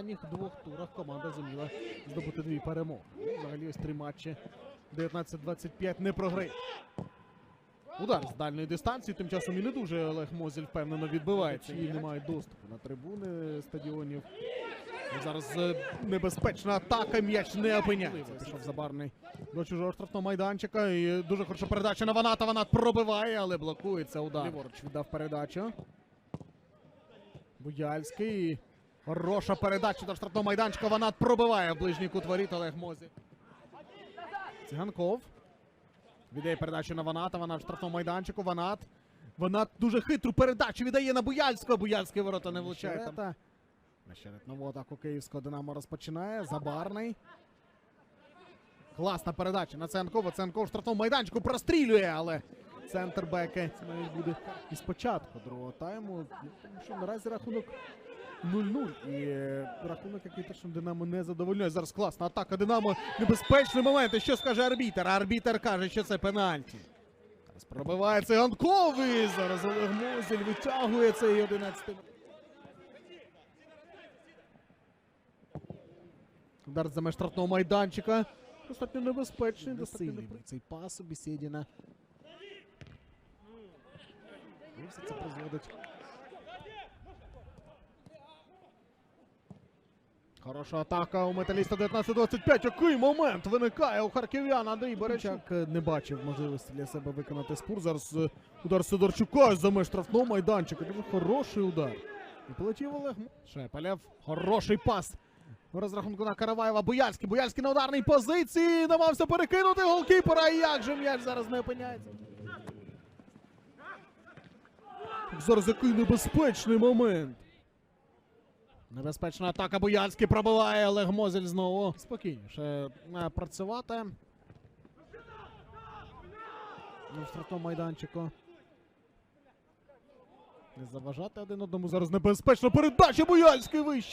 останніх двох турах команда зуміла здобути дві перемоги. Взагалі ось три матчі 19-25 не програє. Удар з дальної дистанції, тим часом і не дуже Олег Мозіль впевнено відбивається і не мають доступу на трибуни стадіонів. Зараз е, небезпечна атака, м'яч не опиняється. Пішов забарний до чужого штрафного майданчика. І дуже хороша передача на Ваната. Ванат пробиває, але блокується удар. Ліворуч віддав передачу. Буяльський. Хороша передача до штрафного майданчика. Ванат пробиває в ближній кут воріт Олег Мозі. Циганков. Віддає передачу на Ваната. Ванат в штрафному майданчику. Ванат. Ванат дуже хитру передачу віддає на Буяльського. Буяльський ворота не влучає. Там. Нащерет нову атаку київського Динамо розпочинає. Забарний. Класна передача на Ценкова. Ценков в штрафному майданчику прострілює, але центр беки. Це навіть буде і спочатку другого тайму. Тому що наразі рахунок 0-0. І е, рахунок, який точно Динамо не задовольняє. Зараз класна атака Динамо. Небезпечний момент. І що скаже арбітер? Арбітер каже, що це пенальті. Зараз пробиває Циганков. І зараз Олег Мозель витягує цей 11 Удар за меж штрафного майданчика. Достатньо небезпечний, достатньо сильний цей пас у Бесєдіна. І все це призводить. Хороша атака у металіста 19-25. Який момент виникає у харків'ян Андрій Беречак е, не бачив можливості для себе виконати спур. Зараз е, удар Сидорчука за меж штрафного майданчика. Дуже хороший удар. І полетів Олег Шепелєв. Хороший пас. У розрахунку на Караваєва Буяльський. Буяльський на ударній позиції. Намагався перекинути голкіпера. І як же м'яч зараз не опиняється. Зараз який небезпечний момент. Небезпечна атака Буянський пробиває Олег Мозель знову. Спокійніше е, працювати. Ну, В штрафному майданчику. Не заважати один одному. Зараз небезпечно. передача Буянський вище.